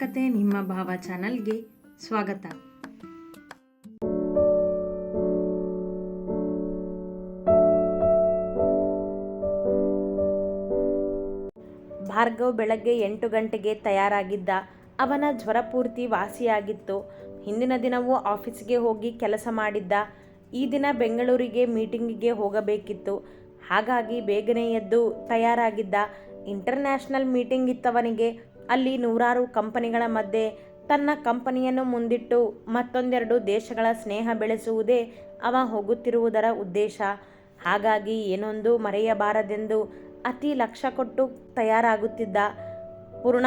ಕತೆ ನಿಮ್ಮ ಭಾವ ಚಾನಲ್ಗೆ ಸ್ವಾಗತ. ಭಾರ್ಗವ್ ಬೆಳಗ್ಗೆ ಎಂಟು ಗಂಟೆಗೆ ತಯಾರಾಗಿದ್ದ ಅವನ ಜ್ವರ ಪೂರ್ತಿ ವಾಸಿಯಾಗಿತ್ತು. ಹಿಂದಿನ ದಿನವೂ ಆಫೀಸ್ಗೆ ಹೋಗಿ ಕೆಲಸ ಮಾಡಿದ್ದ ಈ ದಿನ ಬೆಂಗಳೂರಿಗೆ ಮೀಟಿಂಗಿಗೆ ಹೋಗಬೇಕಿತ್ತು. ಹಾಗಾಗಿ ಬೇಗನೆ ಎದ್ದು ತಯಾರಾಗಿದ್ದ ಇಂಟರ್ನ್ಯಾಷನಲ್ ಮೀಟಿಂಗ್ ಇತ್ತವನಿಗೆ ಅಲ್ಲಿ ನೂರಾರು ಕಂಪನಿಗಳ ಮಧ್ಯೆ ತನ್ನ ಕಂಪನಿಯನ್ನು ಮುಂದಿಟ್ಟು ಮತ್ತೊಂದೆರಡು ದೇಶಗಳ ಸ್ನೇಹ ಬೆಳೆಸುವುದೇ ಅವ ಹೋಗುತ್ತಿರುವುದರ ಉದ್ದೇಶ. ಹಾಗಾಗಿ ಏನೊಂದು ಮರೆಯಬಾರದೆಂದು ಅತಿ ಲಕ್ಷ ಕೊಟ್ಟು ತಯಾರಾಗುತ್ತಿದ್ದ ಪೂರ್ಣ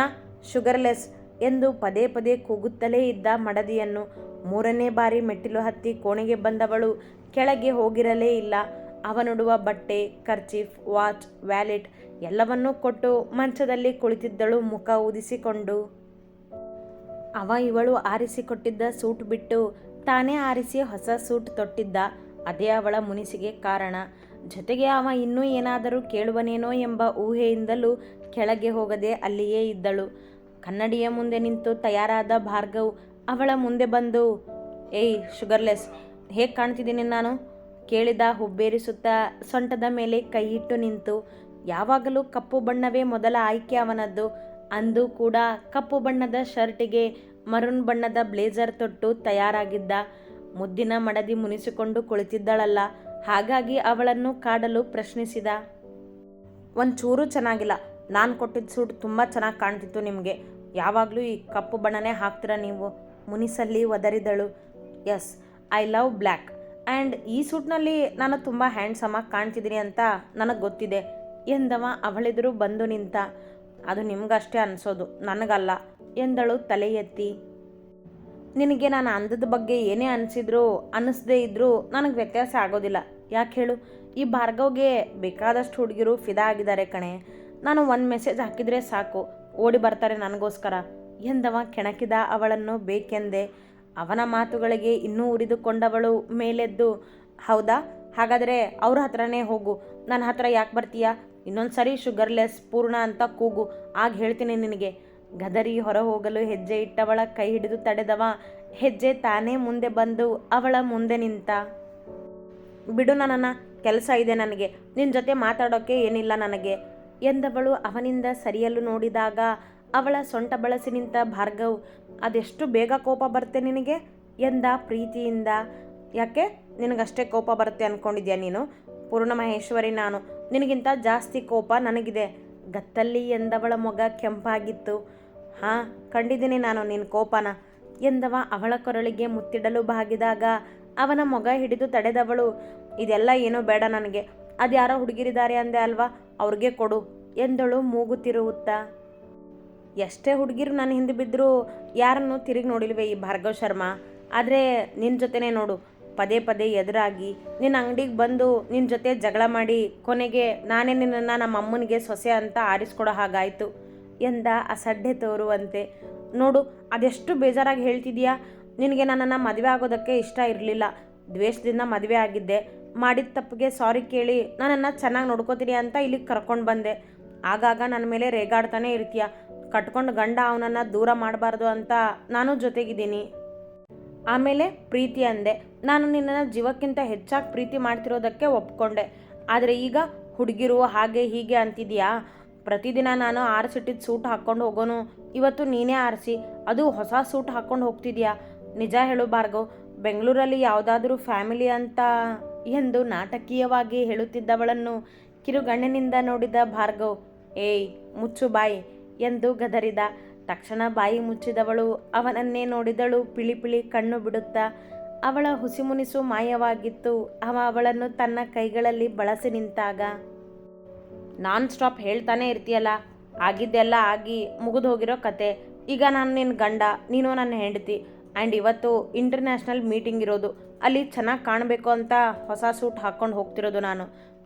ಶುಗರ್ಲೆಸ್ ಎಂದು ಪದೇ ಪದೇ ಕೂಗುತ್ತಲೇ ಇದ್ದ ಮಡದಿಯನ್ನು ಮೂರನೇ ಬಾರಿ ಮೆಟ್ಟಿಲು ಹತ್ತಿ ಕೋಣೆಗೆ ಬಂದವಳು ಕೆಳಗೆ ಹೋಗಿರಲೇ ಇಲ್ಲ. ಅವನುಡುವ ಬಟ್ಟೆ, ಕರ್ಚೀಫ್, ವಾಚ್, ವ್ಯಾಲೆಟ್ ಎಲ್ಲವನ್ನೂ ಕೊಟ್ಟು ಮಂಚದಲ್ಲಿ ಕುಳಿತಿದ್ದಳು ಮುಖ ಊದಿಸಿಕೊಂಡು. ಅವ ಇವಳು ಆರಿಸಿಕೊಟ್ಟಿದ್ದ ಸೂಟ್ ಬಿಟ್ಟು ತಾನೇ ಆರಿಸಿ ಹೊಸ ಸೂಟ್ ತೊಟ್ಟಿದ್ದ. ಅದೇ ಅವಳ ಮುನಿಸಿಗೆ ಕಾರಣ. ಜೊತೆಗೆ ಅವ ಇನ್ನೂ ಏನಾದರೂ ಕೇಳುವನೇನೋ ಎಂಬ ಊಹೆಯಿಂದಲೂ ಕೆಳಗೆ ಹೋಗದೆ ಅಲ್ಲಿಯೇ ಇದ್ದಳು. ಕನ್ನಡಿಯ ಮುಂದೆ ನಿಂತು ತಯಾರಾದ ಭಾರ್ಗವ್ ಅವಳ ಮುಂದೆ ಬಂದು, ಏಯ್, ಶುಗರ್ಲೆಸ್, ಹೇಗೆ ಕಾಣ್ತಿದ್ದೀನಿ ನಾನು? ಕೇಳಿದ ಹುಬ್ಬೇರಿಸುತ್ತಾ ಸೊಂಟದ ಮೇಲೆ ಕೈಯಿಟ್ಟು ನಿಂತು, ಯಾವಾಗಲೂ ಕಪ್ಪು ಬಣ್ಣವೇ ಮೊದಲ ಆಯ್ಕೆ ಅವನದ್ದು. ಅಂದು ಕೂಡ ಕಪ್ಪು ಬಣ್ಣದ ಶರ್ಟಿಗೆ ಮರುನ್ ಬಣ್ಣದ ಬ್ಲೇಜರ್ ತೊಟ್ಟು ತಯಾರಾಗಿದ್ದ. ಮುದ್ದಿನ ಮಡದಿ ಮುನಿಸಿಕೊಂಡು ಕುಳಿತಿದ್ದಳಲ್ಲ. ಹಾಗಾಗಿ ಅವಳನ್ನು ಕಾಡಲು ಪ್ರಶ್ನಿಸಿದ. ಒಂಚೂರು ಚೆನ್ನಾಗಿಲ್ಲ. ನಾನು ಕೊಟ್ಟಿದ್ದ ಸೂಟ್ ತುಂಬ ಚೆನ್ನಾಗಿ ಕಾಣ್ತಿತ್ತು ನಿಮಗೆ. ಯಾವಾಗಲೂ ಈ ಕಪ್ಪು ಬಣ್ಣನೇ ಹಾಕ್ತೀರಾ ನೀವು? ಮುನಿಸಲ್ಲಿ ಒದರಿದಳು. Yes I love black. And ಈ ಸೂಟ್ನಲ್ಲಿ ನಾನು ತುಂಬ ಹ್ಯಾಂಡ್ಸಮಾಗಿ ಕಾಣ್ತಿದ್ದೀನಿ ಅಂತ ನನಗೆ ಗೊತ್ತಿದೆ. ಎಂದವ, ಅವಳಿದ್ರು ಬಂದು ನಿಂತ, ಅದು ನಿಮಗಷ್ಟೇ ಅನಿಸೋದು, ನನಗಲ್ಲ, ಎಂದಳು ತಲೆ ಎತ್ತಿ. ನಿನಗೆ ನಾನು ಅಂದದ ಬಗ್ಗೆ ಏನೇ ಅನಿಸಿದ್ರು ಅನ್ನಿಸ್ದೇ ಇದ್ದರೂ ನನಗೆ ವ್ಯತ್ಯಾಸ ಆಗೋದಿಲ್ಲ. ಯಾಕೆ ಹೇಳು? ಈ ಭಾರ್ಗವ್ಗೆ ಬೇಕಾದಷ್ಟು ಹುಡುಗಿರು ಫಿದಾ ಆಗಿದ್ದಾರೆ ಕಣೆ. ನಾನು ಒಂದು ಮೆಸೇಜ್ ಹಾಕಿದರೆ ಸಾಕು, ಓಡಿ ಬರ್ತಾರೆ ನನಗೋಸ್ಕರ. ಎಂದವ ಕೆಣಕಿದ ಅವಳನ್ನು ಬೇಕೆಂದೆ ಅವನ ಮಾತುಗಳಿಗೆ ಇನ್ನೂ ಉರಿದುಕೊಂಡವಳು ಮೇಲೆದ್ದು, ಹೌದಾ? ಹಾಗಾದರೆ ಅವ್ರ ಹತ್ರನೇ ಹೋಗು. ನನ್ನ ಹತ್ರ ಯಾಕೆ ಬರ್ತೀಯಾ? ಇನ್ನೊಂದು ಸರಿ ಶುಗರ್ಲೆಸ್, ಪೂರ್ಣ ಅಂತ ಕೂಗು. ಆಗ ಹೇಳ್ತೀನಿ ನಿನಗೆ. ಗದರಿ ಹೊರ ಹೋಗಲು ಹೆಜ್ಜೆ ಇಟ್ಟವಳ ಕೈ ಹಿಡಿದು ತಡೆದವ. ಹೆಜ್ಜೆ ತಾನೇ ಮುಂದೆ ಬಂದು ಅವಳ ಮುಂದೆ ನಿಂತ. ಬಿಡು ನನ್ನ ಕೆಲಸ ಇದೆ ನನಗೆ. ನಿನ್ನ ಜೊತೆ ಮಾತಾಡೋಕ್ಕೆ ಏನಿಲ್ಲ ನನಗೆ. ಎಂದವಳು ಅವನಿಂದ ಸರಿಯಲು ನೋಡಿದಾಗ ಅವಳ ಸೊಂಟ ಬಳಸಿ ನಿಂತ ಭಾರ್ಗವ್ ಅದೆಷ್ಟು ಬೇಗ ಕೋಪ ಬರುತ್ತೆ ನಿನಗೆ? ಎಂದ ಪ್ರೀತಿಯಿಂದ. ಯಾಕೆ? ನಿನಗಷ್ಟೇ ಕೋಪ ಬರುತ್ತೆ ಅಂದ್ಕೊಂಡಿದ್ಯಾ ನೀನು? ಪೂರ್ಣಮಹೇಶ್ವರಿ ನಾನು. ನಿನಗಿಂತ ಜಾಸ್ತಿ ಕೋಪ ನನಗಿದೆ. ಗತ್ತಲ್ಲಿ ಎಂದವಳ ಮೊಗ ಕೆಂಪಾಗಿತ್ತು. ಹಾಂ, ಕಂಡಿದ್ದೀನಿ ನಾನು ನಿನ್ನ ಕೋಪನ. ಎಂದವ ಅವಳ ಕೊರಳಿಗೆ ಮುತ್ತಿಡಲು ಬಾಗಿದಾಗ ಅವನ ಮೊಗ ಹಿಡಿದು ತಡೆದವಳು. ಇದೆಲ್ಲ ಏನೂ ಬೇಡ ನನಗೆ. ಅದ್ಯಾರೋ ಹುಡುಗಿರಿದ್ದಾರೆ ಅಂದೆ ಅಲ್ವಾ? ಅವ್ರಿಗೆ ಕೊಡು ಎಂದಳು ಮೂಗುತ್ತಿರುತ್ತಾ ಎಷ್ಟೇ ಹುಡುಗಿರು ನನ್ನ ಹಿಂದೆ ಬಿದ್ದರೂ ಯಾರನ್ನು ತಿರುಗಿ ನೋಡಿಲ್ವೇ ಈ ಭಾರ್ಗವ್ ಶರ್ಮಾ? ಆದರೆ ನಿನ್ನ ಜೊತೆನೇ ನೋಡು, ಪದೇ ಪದೇ ಎದುರಾಗಿ ನಿನ್ನ ಅಂಗಡಿಗೆ ಬಂದು ನಿನ್ನ ಜೊತೆ ಜಗಳ ಮಾಡಿ ಕೊನೆಗೆ ನಾನೇ ನಿನ್ನನ್ನು ನಮ್ಮ ಅಮ್ಮನಿಗೆ ಸೊಸೆ ಅಂತ ಆರಿಸ್ಕೊಡೋ ಹಾಗಾಯಿತು ಎಂದ ಅಸಡ್ಡೆ ತೋರುವಂತೆ. ನೋಡು, ಅದೆಷ್ಟು ಬೇಜಾರಾಗಿ ಹೇಳ್ತಿದೀಯಾ? ನಿನಗೆ ನನ್ನನ್ನು ಮದುವೆ ಆಗೋದಕ್ಕೆ ಇಷ್ಟ ಇರಲಿಲ್ಲ. ದ್ವೇಷದಿಂದ ಮದುವೆ ಆಗಿದ್ದೆ. ಮಾಡಿದ ತಪ್ಪಿಗೆ ಸಾರಿ ಕೇಳಿ ನನ್ನನ್ನು ಚೆನ್ನಾಗಿ ನೋಡ್ಕೋತೀನಿ ಅಂತ ಇಲ್ಲಿಗೆ ಕರ್ಕೊಂಡು ಬಂದೆ. ಆಗಾಗ ನನ್ನ ಮೇಲೆ ರೇಗಾಡ್ತಾನೆ ಇರ್ತೀಯ. ಕಟ್ಕೊಂಡು ಗಂಡ ಅವನನ್ನು ದೂರ ಮಾಡಬಾರ್ದು ಅಂತ ನಾನು ಜೊತೆಗಿದ್ದೀನಿ. ಆಮೇಲೆ ಪ್ರೀತಿ ಅಂದೆ. ನಾನು ನಿನ್ನನ್ನು ಜೀವಕ್ಕಿಂತ ಹೆಚ್ಚಾಗಿ ಪ್ರೀತಿ ಮಾಡ್ತಿರೋದಕ್ಕೆ ಒಪ್ಕೊಂಡೆ. ಆದರೆ ಈಗ ಹುಡುಗಿರು ಹಾಗೆ ಹೀಗೆ ಅಂತಿದ್ಯಾ? ಪ್ರತಿದಿನ ನಾನು ಆರಿಸಿಟ್ಟಿದ್ದು ಸೂಟ್ ಹಾಕ್ಕೊಂಡು ಹೋಗೋನು. ಇವತ್ತು ನೀನೇ ಆರಿಸಿ ಅದು ಹೊಸ ಸೂಟ್ ಹಾಕ್ಕೊಂಡು ಹೋಗ್ತಿದ್ಯಾ? ನಿಜ ಹೇಳು ಭಾರ್ಗವ್. ಬೆಂಗಳೂರಲ್ಲಿ ಯಾವುದಾದ್ರೂ ಫ್ಯಾಮಿಲಿ ಅಂತ ಎಂದು ನಾಟಕೀಯವಾಗಿ ಹೇಳುತ್ತಿದ್ದವಳನ್ನು ಕಿರುಗಣ್ಣಿನಿಂದ ನೋಡಿದ ಭಾರ್ಗವ್. ಏಯ್, ಮುಚ್ಚು ಬಾಯಿ. ಎಂದು ಗದರಿದ. ತಕ್ಷಣ ಬಾಯಿ ಮುಚ್ಚಿದವಳು. ಅವನನ್ನೇ ನೋಡಿದಳು. ಪಿಳಿ ಪಿಳಿ ಕಣ್ಣು ಬಿಡುತ್ತಾ. ಅವಳ ಹುಸಿಮುನಿಸು ಮಾಯವಾಗಿತ್ತು. ಅವ ಅವಳನ್ನು ತನ್ನ ಕೈಗಳಲ್ಲಿ ಬಳಸಿ ನಿಂತಾಗ. ನಾನ್ ಸ್ಟಾಪ್ ಹೇಳ್ತಾನೆ ಇರ್ತೀಯಲ್ಲ. ಆಗಿದ್ದೆಲ್ಲ ಆಗಿ ಮುಗಿದು ಹೋಗಿರೋ ಕತೆ. ಈಗ ನಾನು ನಿನ್ನ ಗಂಡ, ನೀನು ನನ್ನ ಹೆಂಡತಿ. ಆ್ಯಂಡ್ ಇವತ್ತು ಇಂಟರ್ನ್ಯಾಷನಲ್ ಮೀಟಿಂಗ್ ಇರೋದು. ಅಲ್ಲಿ ಚೆನ್ನಾಗಿ ಕಾಣಬೇಕು ಅಂತ ಹೊಸ ಸೂಟ್ ಹಾಕ್ಕೊಂಡು ಹೋಗ್ತಿರೋದು ನಾನು.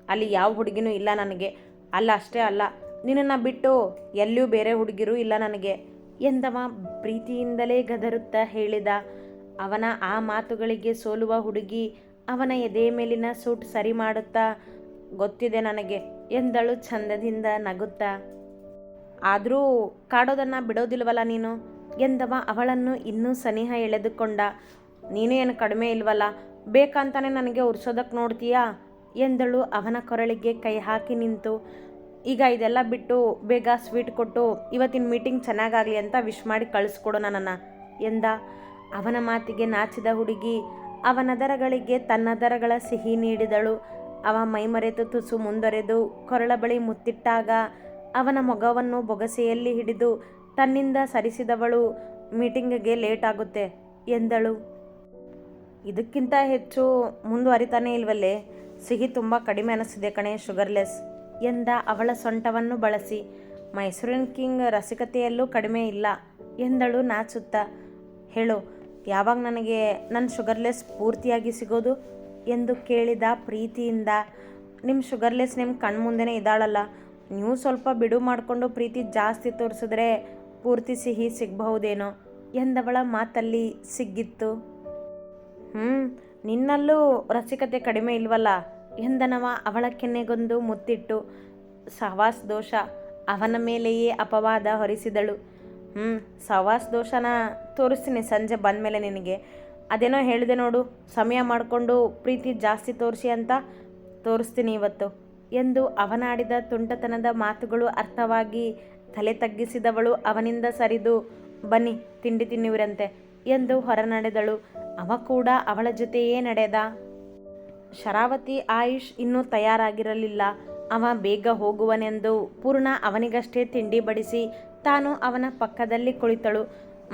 ಅಲ್ಲಿ ಯಾವ ಹುಡುಗಿನೂ ಇಲ್ಲ ನನಗೆ. ಅಲ್ಲ ಅಷ್ಟೇ ಅಲ್ಲ. ನಿನ್ನನ್ನು ಬಿಟ್ಟು ಎಲ್ಲಿಯೂ ಬೇರೆ ಹುಡುಗಿರು ಇಲ್ಲ ನನಗೆ. ಎಂದವ ಪ್ರೀತಿಯಿಂದಲೇ ಗದರುತ್ತಾ ಹೇಳಿದ. ಅವನ ಆ ಮಾತುಗಳಿಗೆ ಸೋಲುವ ಹುಡುಗಿ ಅವನ ಎದೆ ಮೇಲಿನ ಸೂಟ್ ಸರಿ ಮಾಡುತ್ತಾ, ಗೊತ್ತಿದೆ ನನಗೆ, ಎಂದಳು ಚಂದದಿಂದ ನಗುತ್ತಾ. ಆದರೂ ಕಾಡೋದನ್ನು ಬಿಡೋದಿಲ್ವಲ್ಲ ನೀನು? ಎಂದವ ಅವಳನ್ನು ಇನ್ನೂ ಸನಿಹ ಎಳೆದುಕೊಂಡ. ನೀನು ಏನು ಕಡಿಮೆ ಇಲ್ವಲ್ಲ, ಬೇಕಂತಾನೆ ನನಗೆ ಉರ್ಸೋದಕ್ಕೆ ನೋಡ್ತೀಯಾ? ಎಂದಳು ಅವನ ಕೊರಳಿಗೆ ಕೈ ಹಾಕಿ ನಿಂತು. ಈಗ ಇದೆಲ್ಲ ಬಿಟ್ಟು ಬೇಗ ಸ್ವೀಟ್ ಕೊಟ್ಟು ಇವತ್ತಿನ ಮೀಟಿಂಗ್ ಚೆನ್ನಾಗಾಗಲಿ ಅಂತ ವಿಶ್ ಮಾಡಿ ಕಳಿಸ್ಕೊಡು ನನ್ನನ್ನು ಎಂದ. ಅವನ ಮಾತಿಗೆ ನಾಚಿದ ಹುಡುಗಿ ಅವನದರಗಳಿಗೆ ತನ್ನದರಗಳ ಸಿಹಿ ನೀಡಿದಳು. ಅವ ಮೈಮರೆತು ತುಸು ಮುಂದೊರೆದು ಕೊರಳ ಬಳಿ ಮುತ್ತಿಟ್ಟಾಗ ಅವನ ಮೊಗವನ್ನು ಬೊಗಸೆಯಲ್ಲಿ ಹಿಡಿದು ತನ್ನಿಂದ ಸರಿಸಿದವಳು, ಮೀಟಿಂಗ್ಗೆ ಲೇಟ್ ಆಗುತ್ತೆ, ಎಂದಳು. ಇದಕ್ಕಿಂತ ಹೆಚ್ಚು ಮುಂದುವರಿತಾನೆ ಇಲ್ವಲ್ಲೇ? ಸಿಹಿ ತುಂಬ ಕಡಿಮೆ ಅನಿಸಿದೆ ಕಣೆ, ಶುಗರ್ಲೆಸ್. ಎಂದ ಅವಳ ಸೊಂಟವನ್ನು ಬಳಸಿ, ಮೈಸೂರಿನ ಕಿಂಗ್ ರಸಿಕತೆಯಲ್ಲೂ ಕಡಿಮೆ ಇಲ್ಲ ಎಂದಳು ನಾಚುತ್ತಾ. ಹೇಳು, ಯಾವಾಗ ನನಗೆ ನನ್ನ ಶುಗರ್ಲೆಸ್ ಪೂರ್ತಿಯಾಗಿ ಸಿಗೋದು? ಎಂದು ಕೇಳಿದ ಪ್ರೀತಿಯಿಂದ. ನಿಮ್ಮ ಶುಗರ್ಲೆಸ್ ನಿಮ್ಮ ಕಣ್ಮುಂದೆನೇ ಇದ್ದಾಳಲ್ಲ ನೀವು ಸ್ವಲ್ಪ ಬಿಡು ಮಾಡಿಕೊಂಡು ಪ್ರೀತಿ ಜಾಸ್ತಿ ತೋರಿಸಿದ್ರೆ ಪೂರ್ತಿ ಸಿಹಿ ಸಿಗಬಹುದೇನೋ ಎಂದವಳ ಮಾತಲ್ಲಿ ಸಿಗ್ಗಿತ್ತು. ಹ್ಞೂ ನಿನ್ನಲ್ಲೂ ರಸಿಕತೆ ಕಡಿಮೆ ಇಲ್ವಲ್ಲ. ಎಂದನವ ಅವಳ ಕೆನ್ನೆಗೊಂದು ಮುತ್ತಿಟ್ಟು. ಸಹವಾಸ್ ದೋಷ ಅವನ ಮೇಲೆಯೇ ಅಪವಾದ ಹೊರಿಸಿದಳು. ಹ್ಞೂ ಸಹವಾಸ್ ದೋಷನ ತೋರಿಸ್ತೀನಿ ಸಂಜೆ ಬಂದಮೇಲೆ ನಿನಗೆ. ಅದೇನೋ ಹೇಳಿದೆ ನೋಡು, ಸಮಯ ಮಾಡಿಕೊಂಡು ಪ್ರೀತಿ ಜಾಸ್ತಿ ತೋರಿಸಿ ಅಂತ ತೋರಿಸ್ತೀನಿ ಇವತ್ತು ಎಂದು ಅವನಾಡಿದ ತುಂಟತನದ ಮಾತುಗಳು ಅರ್ಥವಾಗಿ ತಲೆ ತಗ್ಗಿಸಿದವಳು ಅವನಿಂದ ಸರಿದು, ಬನ್ನಿ, ತಿಂಡಿ ತಿನ್ನುವಿರಂತೆ ಎಂದು ಹೊರನಡೆದಳು. ಅವ ಕೂಡ ಅವಳ ಜೊತೆಯೇ ನಡೆದ ಶರಾವತಿ ಆಯುಷ್ ಇನ್ನೂ ತಯಾರಾಗಿರಲಿಲ್ಲ. ಅವ ಬೇಗ ಹೋಗುವನೆಂದು ಪೂರ್ಣ ಅವನಿಗಷ್ಟೇ ತಿಂಡಿ ಬಡಿಸಿ ತಾನು ಅವನ ಪಕ್ಕದಲ್ಲಿ ಕುಳಿತಳು.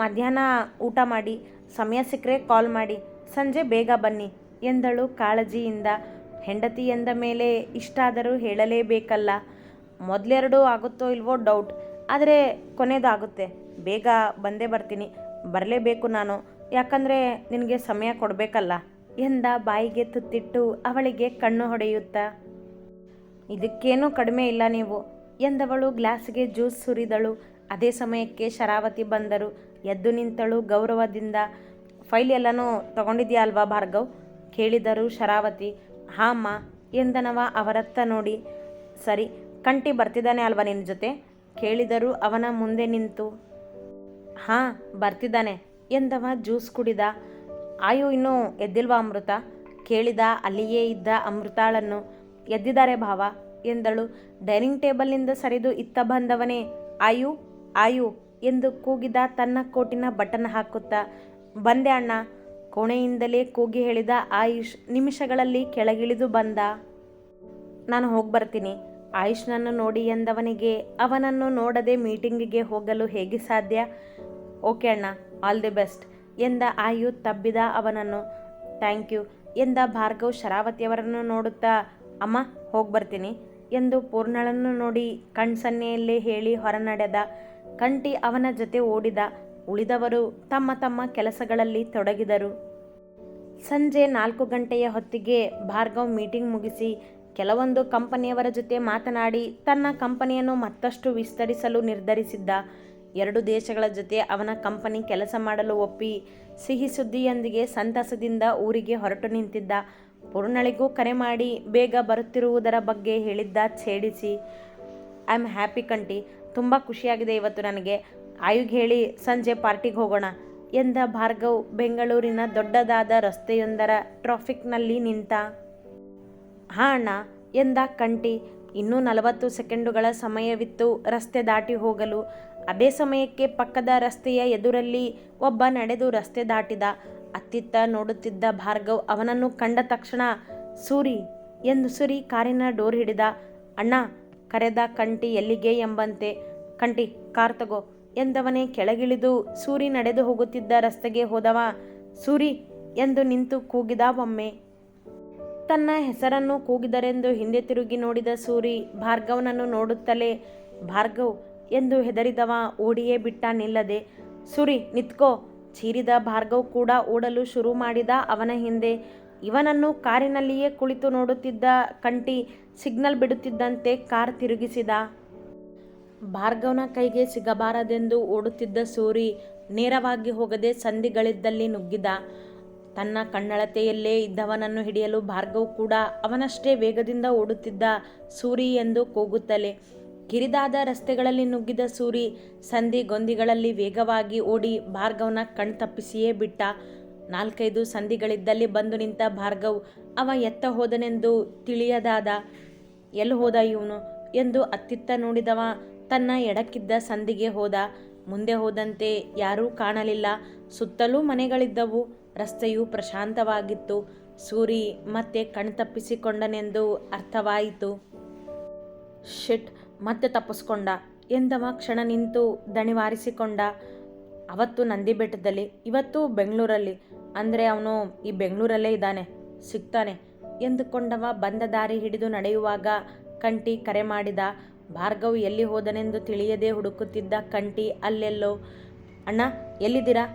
ಮಧ್ಯಾಹ್ನ ಊಟ ಮಾಡಿ, ಸಮಯ ಸಿಕ್ಕರೆ ಕಾಲ್ ಮಾಡಿ, ಸಂಜೆ ಬೇಗ ಬನ್ನಿ ಎಂದಳು ಕಾಳಜಿಯಿಂದ. ಹೆಂಡತಿ ಎಂದ ಮೇಲೆ ಇಷ್ಟಾದರೂ ಹೇಳಲೇಬೇಕಲ್ಲ. ಮೊದಲೆರಡು ಆಗುತ್ತೋ ಇಲ್ವೋ ಡೌಟ್, ಆದರೆ ಕೊನೆಯದು ಆಗುತ್ತೆ ಬೇಗ ಬಂದೇ ಬರ್ತೀನಿ. ಬರಲೇಬೇಕು ನಾನು. ಯಾಕಂದರೆ ನಿನಗೆ ಸಮಯ ಕೊಡಬೇಕಲ್ಲ. ಎಂದ ಬಾಯಿಗೆ ತುತ್ತಿಟ್ಟು ಅವಳಿಗೆ ಕಣ್ಣು ಹೊಡೆಯುತ್ತಾ. ಇದಕ್ಕೇನೂ ಕಡಿಮೆ ಇಲ್ಲ ನೀವು, ಎಂದವಳು ಗ್ಲಾಸ್ಗೆ ಜ್ಯೂಸ್ ಸುರಿದಳು. ಅದೇ ಸಮಯಕ್ಕೆ ಶರಾವತಿ ಬಂದರು. ಎದ್ದು ನಿಂತಳು ಗೌರವದಿಂದ, ಫೈಲ್ ಎಲ್ಲನೂ ತಗೊಂಡಿದ್ಯಾ ಅಲ್ವಾ ಭಾರ್ಗವ್? ಕೇಳಿದರು ಶರಾವತಿ. ಹಾಮ್ಮ ಎಂದನವ ಅವರತ್ತ ನೋಡಿ. ಸರಿ, ಕಂಟಿ ಬರ್ತಿದ್ದಾನೆ ಅಲ್ವಾ ನಿನ್ನ ಜೊತೆ? ಕೇಳಿದರು ಅವನ ಮುಂದೆ ನಿಂತು. ಹಾಂ, ಬರ್ತಿದ್ದಾನೆ, ಎಂದವ ಜ್ಯೂಸ್ ಕುಡಿದ. ಆಯು ಇನ್ನೂ ಎದ್ದಿಲ್ವಾ ಅಮೃತ? ಕೇಳಿದ ಅಲ್ಲಿಯೇ ಇದ್ದ ಅಮೃತಾಳನ್ನು ಎದ್ದಿದ್ದಾರೆ ಭಾವ ಎಂದಳು. ಡೈನಿಂಗ್ ಟೇಬಲ್ನಿಂದ ಸರಿದು ಇತ್ತ ಬಂದವನೇ ಆಯು ಆಯು ಎಂದು ಕೂಗಿದ ತನ್ನ ಕೋಟಿನ ಬಟನ್ ಹಾಕುತ್ತಾ, ಬಂದೆ ಅಣ್ಣ. ಕೋಣೆಯಿಂದಲೇ ಕೂಗಿ ಹೇಳಿದ ಆಯುಷ್ ನಿಮಿಷಗಳಲ್ಲಿ ಕೆಳಗಿಳಿದು ಬಂದ. ನಾನು ಹೋಗಿ ಬರ್ತೀನಿ. ಆಯುಷ್ನನ್ನು ನೋಡಿ ಎಂದವನಿಗೆ ಅವನನ್ನು ನೋಡದೆ ಮೀಟಿಂಗಿಗೆ ಹೋಗಲು ಹೇಗೆ ಸಾಧ್ಯ? ಓಕೆ ಅಣ್ಣ, ಆಲ್ ದಿ ಬೆಸ್ಟ್. ಎಂದ ಆಯು ತಬ್ಬಿದ ಅವನನ್ನು. Thank you. ಎಂದ ಭಾರ್ಗವ್ ಶರಾವತಿಯವರನ್ನು ನೋಡುತ್ತಾ, ಅಮ್ಮ, ಹೋಗಿ ಬರ್ತೀನಿ ಎಂದು ಪೂರ್ಣಳನ್ನು ನೋಡಿ ಕಣ್ಸನ್ನೆಯಲ್ಲಿ ಹೇಳಿ ಹೊರನಡೆದ. ಕಂಟಿ ಅವನ ಜೊತೆ ಓಡಿದ. ಉಳಿದವರು ತಮ್ಮ ತಮ್ಮ ಕೆಲಸಗಳಲ್ಲಿ ತೊಡಗಿದರು. ಸಂಜೆ ನಾಲ್ಕು ಗಂಟೆಯ ಹೊತ್ತಿಗೆ ಭಾರ್ಗವ್ ಮೀಟಿಂಗ್ ಮುಗಿಸಿ ಕೆಲವೊಂದು ಕಂಪನಿಯವರ ಜೊತೆ ಮಾತನಾಡಿ ತನ್ನ ಕಂಪನಿಯನ್ನು ಮತ್ತಷ್ಟು ವಿಸ್ತರಿಸಲು ನಿರ್ಧರಿಸಿದ್ದ. ಎರಡು ದೇಶಗಳ ಜೊತೆ ಅವನ ಕಂಪನಿ ಕೆಲಸ ಮಾಡಲು ಒಪ್ಪಿ ಸಿಹಿ ಸುದ್ದಿಯೊಂದಿಗೆ ಸಂತಸದಿಂದ ಊರಿಗೆ ಹೊರಟು ನಿಂತಿದ್ದ ಪೂರ್ಣಳಿಗೂ ಕರೆ ಮಾಡಿ ಬೇಗ ಬರುತ್ತಿರುವುದರ ಬಗ್ಗೆ ಹೇಳಿದ್ದ ಛೇಡಿಸಿ ಐ ಆಮ್ ಹ್ಯಾಪಿ ಕಂಟಿ, ತುಂಬ ಖುಷಿಯಾಗಿದೆ ಇವತ್ತು ನನಗೆ. ಆಯುಗ್ ಹೇಳಿ ಸಂಜೆ ಪಾರ್ಟಿಗೆ ಹೋಗೋಣ ಎಂದ ಭಾರ್ಗವ್ ಬೆಂಗಳೂರಿನ ದೊಡ್ಡದಾದ ರಸ್ತೆಯೊಂದರ ಟ್ರಾಫಿಕ್ನಲ್ಲಿ ನಿಂತ. ಹಾ ಅಣ್ಣ ಎಂದ ಕಂಟಿ, ಇನ್ನೂ ನಲವತ್ತು ಸೆಕೆಂಡುಗಳ ಸಮಯವಿತ್ತು ರಸ್ತೆ ದಾಟಿ ಹೋಗಲು. ಅದೇ ಸಮಯಕ್ಕೆ ಪಕ್ಕದ ರಸ್ತೆಯ ಎದುರಲ್ಲಿ ಒಬ್ಬ ನಡೆದು ರಸ್ತೆ ದಾಟಿದ. ಅತ್ತಿತ್ತ ನೋಡುತ್ತಿದ್ದ ಭಾರ್ಗವ್ ಅವನನ್ನು ಕಂಡ ತಕ್ಷಣ, ಸೂರಿ ಎಂದು ಸುರಿ ಕಾರಿನ ಡೋರ್ ಹಿಡಿದ. ಅಣ್ಣ, ಕರೆದ ಕಂಟಿ ಎಲ್ಲಿಗೆ ಎಂಬಂತೆ? ಕಂಟಿ, ಕಾರ್ ತಗೋ ಎಂದವನೇ ಕೆಳಗಿಳಿದು ಸೂರಿ ನಡೆದು ಹೋಗುತ್ತಿದ್ದ ರಸ್ತೆಗೆ ಹೋದವ. ಸೂರಿ ಎಂದು ನಿಂತು ಕೂಗಿದ ಒಮ್ಮೆ. ತನ್ನ ಹೆಸರನ್ನು ಕೂಗಿದರೆಂದು ಹಿಂದೆ ತಿರುಗಿ ನೋಡಿದ ಸೂರಿ ಭಾರ್ಗವನನ್ನು ನೋಡುತ್ತಲೇ, ಭಾರ್ಗವ್ ಎಂದು ಹೆದರಿದವ ಓಡಿಯೇ ಬಿಟ್ಟ ನಿಲ್ಲದೆ, ಸುರಿ, ನಿತ್ಕೋ. ಚೀರಿದ ಭಾರ್ಗವ್ ಕೂಡ ಓಡಲು ಶುರು ಮಾಡಿದ ಅವನ ಹಿಂದೆ. ಇವನನ್ನು ಕಾರಿನಲ್ಲಿಯೇ ಕುಳಿತು ನೋಡುತ್ತಿದ್ದ ಕಂಟಿ ಸಿಗ್ನಲ್ ಬಿಡುತ್ತಿದ್ದಂತೆ ಕಾರ್ ತಿರುಗಿಸಿದ. ಭಾರ್ಗವನ ಕೈಗೆ ಸಿಗಬಾರದೆಂದು ಓಡುತ್ತಿದ್ದ ಸೂರಿ ನೇರವಾಗಿ ಹೋಗದೆ ಸಂಧಿಗಳಿದ್ದಲ್ಲಿ ನುಗ್ಗಿದ. ತನ್ನ ಕಣ್ಣಳತೆಯಲ್ಲೇ ಇದ್ದವನನ್ನು ಹಿಡಿಯಲು ಭಾರ್ಗವ್ ಕೂಡ ಅವನಷ್ಟೇ ವೇಗದಿಂದ ಓಡುತ್ತಿದ್ದ ಸೂರಿ ಎಂದು ಕೂಗುತ್ತಲೇ ಕಿರಿದಾದ ರಸ್ತೆಗಳಲ್ಲಿ ನುಗ್ಗಿದ ಸೂರಿ ಸಂಧಿ ಗೊಂದಿಗಳಲ್ಲಿ ವೇಗವಾಗಿ ಓಡಿ ಭಾರ್ಗವ್ನ ಕಣ್ತಪ್ಪಿಸಿಯೇ ಬಿಟ್ಟ ನಾಲ್ಕೈದು ಸಂಧಿಗಳಿದ್ದಲ್ಲಿ ಬಂದು ನಿಂತ ಭಾರ್ಗವ್, ಅವ ಎತ್ತ ಹೋದನೆಂದು ತಿಳಿಯದಾದ ಎಲ್ಲಿ ಹೋದ ಇವನು ಎಂದು ಅತ್ತಿತ್ತ ನೋಡಿದವ, ತನ್ನ ಎಡಕ್ಕಿದ್ದ ಸಂಧಿಗೆ ಹೋದ. ಮುಂದೆ ಹೋದಂತೆ ಯಾರೂ ಕಾಣಲಿಲ್ಲ. ಸುತ್ತಲೂ ಮನೆಗಳಿದ್ದವು. ರಸ್ತೆಯು ಪ್ರಶಾಂತವಾಗಿತ್ತು. ಸೂರಿ ಮತ್ತೆ ಕಣ್ತಪ್ಪಿಸಿಕೊಂಡನೆಂದು ಅರ್ಥವಾಯಿತು. ಶಿಟ್ ಮತ್ತೆ ತಪ್ಪಿಸ್ಕೊಂಡ. ಎಂದವ ಕ್ಷಣ ನಿಂತು ದಣಿವಾರಿಸಿಕೊಂಡ. ಅವತ್ತು ನಂದಿ ಬೆಟ್ಟದಲ್ಲಿ ಇವತ್ತು ಬೆಂಗಳೂರಲ್ಲಿ. ಅಂದರೆ ಅವನು ಈ ಬೆಂಗಳೂರಲ್ಲೇ ಇದ್ದಾನೆ, ಸಿಗ್ತಾನೆ ಎಂದುಕೊಂಡವ ಬಂದ ದಾರಿ ಹಿಡಿದು ನಡೆಯುವಾಗ ಕಂಟಿ ಕರೆ ಮಾಡಿದ. ಭಾರ್ಗವ್ ಎಲ್ಲಿ ಹೋದನೆಂದು ತಿಳಿಯದೆ ಹುಡುಕುತ್ತಿದ್ದ ಕಂಟಿ ಅಲ್ಲೆಲ್ಲೋ. ಅಣ್ಣ, ಎಲ್ಲಿದ್ದೀರಾ?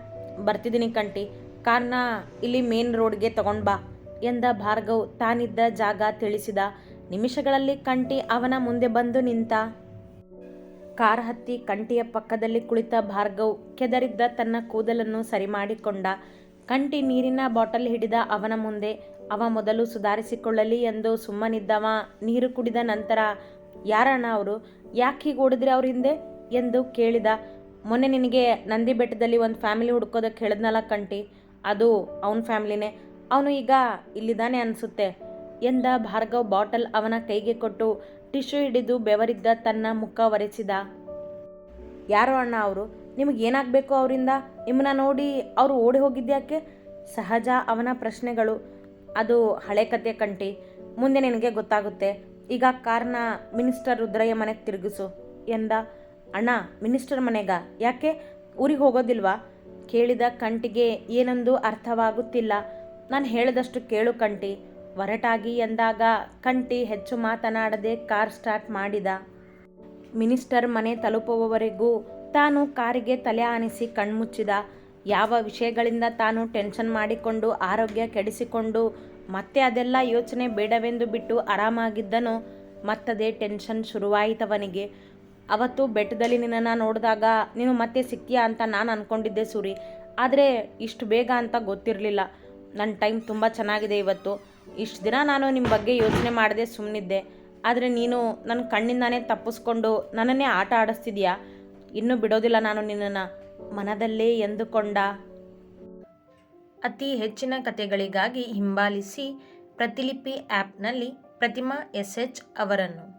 ಬರ್ತಿದ್ದೀನಿ ಕಂಟಿ ಕಾರ್ನ ಇಲ್ಲಿ ಮೇನ್ ರೋಡ್ಗೆ ತಗೊಂಡ್ಬಾ ಎಂದ ಭಾರ್ಗವ್ ತಾನಿದ್ದ ಜಾಗ ತಿಳಿಸಿದ. ನಿಮಿಷಗಳಲ್ಲಿ ಕಂಟಿ ಅವನ ಮುಂದೆ ಬಂದು ನಿಂತ. ಕಾರ್ ಹತ್ತಿ ಕಂಟಿಯ ಪಕ್ಕದಲ್ಲಿ ಕುಳಿತ ಭಾರ್ಗವ್ ಕೆದರಿದ್ದ ತನ್ನ ಕೂದಲನ್ನು ಸರಿ ಮಾಡಿಕೊಂಡ ಕಂಟಿ ನೀರಿನ ಬಾಟಲ್ ಹಿಡಿದ ಅವನ ಮುಂದೆ, ಅವ ಮೊದಲು ಸುಧಾರಿಸಿಕೊಳ್ಳಲಿ ಎಂದು ಸುಮ್ಮನಿದ್ದವ ನೀರು ಕುಡಿದ ನಂತರ, ಯಾರಣ್ಣ ಅವರು? ಯಾಕೆ ಹೀಗೆ ಓಡಿದ್ರಿ ಅವ್ರ ಹಿಂದೆ? ಎಂದು ಕೇಳಿದ. ಮೊನ್ನೆ ನಿನಗೆ ನಂದಿ ಬೆಟ್ಟದಲ್ಲಿ ಒಂದು ಫ್ಯಾಮಿಲಿ ಹುಡ್ಕೋದಕ್ಕೆ ಹೇಳಿದ್ನಲ್ಲ ಕಂಟಿ ಅದು ಅವನ ಫ್ಯಾಮಿಲಿನೇ. ಅವನು ಈಗ ಇಲ್ಲಿದ್ದಾನೆ ಅನಿಸುತ್ತೆ. ಎಂದ ಭಾರ್ಗವ್ ಬಾಟಲ್ ಅವನ ಕೈಗೆ ಕೊಟ್ಟು ಟಿಶ್ಯೂ ಹಿಡಿದು ಬೆವರಿದ್ದ ತನ್ನ ಮುಖ ಒರೆಸಿದ. ಯಾರೋ ಅಣ್ಣ ಅವರು, ನಿಮಗೆ ಏನಾಗಬೇಕು ಅವರಿಂದ? ನಿಮ್ಮನ್ನ ನೋಡಿ ಅವರು ಓಡಿ ಹೋಗಿದ್ಯಾಕೆ? ಸಹಜ ಅವನ ಪ್ರಶ್ನೆಗಳು. ಅದು ಹಳೆ ಕತೆ ಕಂಟಿ, ಮುಂದೆ ನಿನಗೆ ಗೊತ್ತಾಗುತ್ತೆ. ಈಗ ಕಾರ್ನ ಮಿನಿಸ್ಟರ್ ರುದ್ರಯ್ಯ ಮನೆಗೆ ತಿರುಗಿಸು, ಎಂದ. ಅಣ್ಣ, ಮಿನಿಸ್ಟರ್ ಮನೆಗ? ಯಾಕೆ? ಊರಿಗೆ ಹೋಗೋದಿಲ್ವಾ? ಕೇಳಿದ ಕಂಟಿಗೆ ಏನೊಂದು ಅರ್ಥವಾಗುತ್ತಿಲ್ಲ. ನಾನು ಹೇಳಿದಷ್ಟು ಕೇಳು ಕಂಟಿ. ಒರಟಾಗಿ ಎಂದಾಗ ಕಂಟಿ ಹೆಚ್ಚು ಮಾತನಾಡದೆ ಕಾರ್ ಸ್ಟಾರ್ಟ್ ಮಾಡಿದ. ಮಿನಿಸ್ಟರ್ ಮನೆ ತಲುಪುವವರೆಗೂ ತಾನು ಕಾರಿಗೆ ತಲೆ ಆನಿಸಿ ಕಣ್ಮುಚ್ಚಿದ. ಯಾವ ವಿಷಯಗಳಿಂದ ತಾನು ಟೆನ್ಷನ್ ಮಾಡಿಕೊಂಡು ಆರೋಗ್ಯ ಕೆಡಿಸಿಕೊಂಡು ಮತ್ತೆ ಅದೆಲ್ಲ ಯೋಚನೆ ಬೇಡವೆಂದು ಬಿಟ್ಟು ಆರಾಮಾಗಿದ್ದನೋ ಮತ್ತದೇ ಟೆನ್ಷನ್ ಶುರುವಾಯಿತವನಿಗೆ. ಅವತ್ತು ಬೆಟ್ಟದಲ್ಲಿ ನಿನ್ನನ್ನು ನೋಡಿದಾಗ ನೀನು ಮತ್ತೆ ಸಿಕ್ತೀಯಾ ಅಂತ ನಾನು ಅಂದ್ಕೊಂಡಿದ್ದೆ ಸೂರಿ. ಆದರೆ ಇಷ್ಟು ಬೇಗ ಅಂತ ಗೊತ್ತಿರಲಿಲ್ಲ. ನನ್ನ ಟೈಮ್ ತುಂಬ ಚೆನ್ನಾಗಿದೆ ಇವತ್ತು. ಇಷ್ಟು ದಿನ ನಾನು ನಿಮ್ಮ ಬಗ್ಗೆ ಯೋಚನೆ ಮಾಡದೆ ಸುಮ್ಮನಿದ್ದೆ ಆದರೆ ನೀನು ನನ್ನ ಕಣ್ಣಿಂದಾನೇ ತಪ್ಪಿಸ್ಕೊಂಡು ನನ್ನನ್ನೇ ಆಟ ಆಡಿಸ್ತಿದ್ಯಾ? ಇನ್ನೂ ಬಿಡೋದಿಲ್ಲ ನಾನು ನಿನ್ನನ್ನು. ಮನದಲ್ಲೇ ಎಂದುಕೊಂಡ ಅತಿ ಹೆಚ್ಚಿನ ಕಥೆಗಳಿಗಾಗಿ ಹಿಂಬಾಲಿಸಿ ಪ್ರತಿಲಿಪಿ ಆ್ಯಪ್ನಲ್ಲಿ ಪ್ರತಿಮಾ ಎಸ್ ಎಚ್ ಅವರನ್ನು.